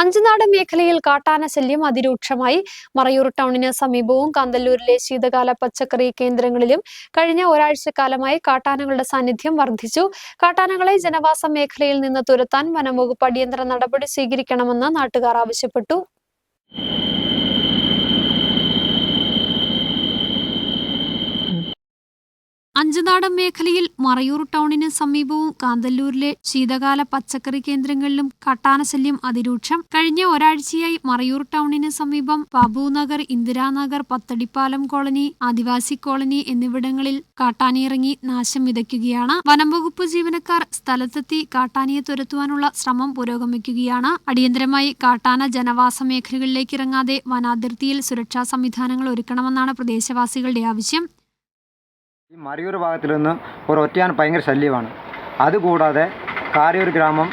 അഞ്ചുനാട് മേഖലയിൽ കാട്ടാന ശല്യം അതിരൂക്ഷമായി. മറയൂർ ടൗണിന് സമീപവും കാന്തല്ലൂരിലെ ശീതകാല പച്ചക്കറി കേന്ദ്രങ്ങളിലും കഴിഞ്ഞ ഒരാഴ്ചക്കാലമായി കാട്ടാനകളുടെ സാന്നിധ്യം വർദ്ധിച്ചു. കാട്ടാനകളെ ജനവാസ മേഖലയിൽ നിന്ന് തുരത്താൻ വനംവകുപ്പ് അടിയന്തര നടപടി സ്വീകരിക്കണമെന്ന് നാട്ടുകാർ ആവശ്യപ്പെട്ടു. അഞ്ചുനാടൻ മേഖലയിൽ മറയൂർ ടൗണിന് സമീപവും കാന്തല്ലൂരിലെ ശീതകാല പച്ചക്കറി കേന്ദ്രങ്ങളിലും കട്ടാനശല്യം അതിരൂക്ഷം. കഴിഞ്ഞ ഒരാഴ്ചയായി മറയൂർ ടൗണിന് സമീപം ബാബുനഗർ ഇന്ദിരാനഗർ പത്തടിപ്പാലം കോളനി ആദിവാസി കോളനി എന്നിവിടങ്ങളിൽ കാട്ടാനയിറങ്ങി നാശം വിതയ്ക്കുകയാണ്. വനംവകുപ്പ് ജീവനക്കാർ സ്ഥലത്തെത്തി കാട്ടാനിയെ തുരത്തുവാനുള്ള ശ്രമം പുരോഗമിക്കുകയാണ്. അടിയന്തരമായി കാട്ടാന ജനവാസ മേഖലകളിലേക്ക് ഇറങ്ങാതെ വനാതിർത്തിയിൽ സുരക്ഷാ സംവിധാനങ്ങൾ ഒരുക്കണമെന്നാണ് പ്രദേശവാസികളുടെ ആവശ്യം. ഈ മറിയൂർ ഭാഗത്തിൽ നിന്ന് ഒരു ഒറ്റയാൻ ഭയങ്കര ശല്യമാണ്. അതുകൂടാതെ കാരിയൂർ ഗ്രാമം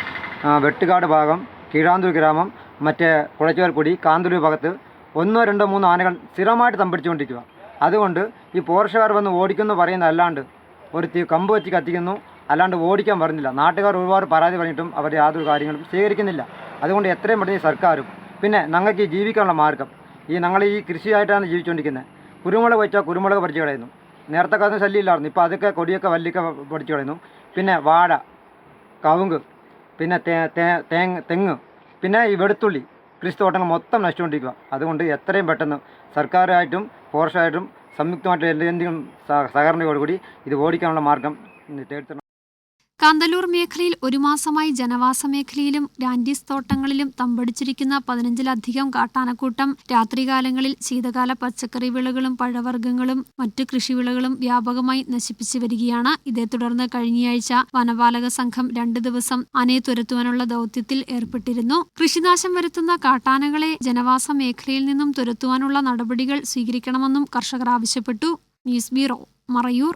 വെട്ടുകാട് ഭാഗം കീഴാന്തൂർ ഗ്രാമം മറ്റേ കുളച്ചോൽക്കുടി കാന്തൂർ ഭാഗത്ത് ഒന്നോ രണ്ടോ മൂന്നോ ആനകൾ സ്ഥിരമായിട്ട് തമ്പടിച്ചുകൊണ്ടിരിക്കുക. അതുകൊണ്ട് ഈ പോർഷകാർ വന്ന് ഓടിക്കുന്നു പറയുന്ന അല്ലാണ്ട് ഒരു കമ്പ് വെച്ച് കത്തിക്കുന്നു. അല്ലാണ്ട് ഓടിക്കാൻ പറഞ്ഞില്ല. നാട്ടുകാർ ഒരുപാട് പരാതി പറഞ്ഞിട്ടും അവർ യാതൊരു കാര്യങ്ങളും സ്വീകരിക്കുന്നില്ല. അതുകൊണ്ട് എത്രയും പെട്ടെന്ന് സർക്കാരും പിന്നെ ഞങ്ങൾക്ക് ജീവിക്കാനുള്ള മാർഗം ഈ ഞങ്ങൾ ഈ കൃഷിയായിട്ടാണ് ജീവിച്ചുകൊണ്ടിരിക്കുന്നത്. കുരുമുളക് വെച്ചാൽ കുരുമുളക് പറിച്ചു കളയുന്നു. നേരത്തെ കാലത്ത് ശല്യമില്ലായിരുന്നു. ഇപ്പോൾ അതൊക്കെ കൊടിയൊക്കെ വല്ലിയൊക്കെ പൊടിച്ചു കളയുന്നു. പിന്നെ വാഴ കവുങ്ങ് പിന്നെ തേങ്ങ തെങ്ങ് പിന്നെ ഈ വെളുത്തുള്ളി കൃഷിത്തോട്ടങ്ങൾ മൊത്തം നശിച്ചുകൊണ്ടിരിക്കുക അതുകൊണ്ട് എത്രയും പെട്ടെന്ന് സർക്കാരായിട്ടും ഫോറസ്റ്റായിട്ടും സംയുക്തമായിട്ട് എന്തെങ്കിലും സഹ- സഹകരണയോടുകൂടി ഇത് ഓടിക്കാനുള്ള മാർഗം തേടുത്തണം കാന്തല്ലൂർ മേഖലയിൽ ഒരു മാസമായി ജനവാസ മേഖലയിലും രാൻഡീസ് തോട്ടങ്ങളിലും തമ്പടിച്ചിരിക്കുന്ന പതിനഞ്ചിലധികം കാട്ടാനക്കൂട്ടം രാത്രികാലങ്ങളിൽ ശീതകാല പച്ചക്കറി വിളകളും പഴവർഗങ്ങളും മറ്റു കൃഷിവിളകളും വ്യാപകമായി നശിപ്പിച്ചു വരികയാണ്. ഇതേ തുടർന്ന് കഴിഞ്ഞയാഴ്ച വനപാലക സംഘം രണ്ടു ദിവസം ആനയെ തുരത്തുവാനുള്ള ദൗത്യത്തിൽ ഏർപ്പെട്ടിരുന്നു. കൃഷിനാശം വരുത്തുന്ന കാട്ടാനകളെ ജനവാസ മേഖലയിൽ നിന്നും തുരത്തുവാനുള്ള നടപടികൾ സ്വീകരിക്കണമെന്നും കർഷകർ ആവശ്യപ്പെട്ടു. News bureau Marayur.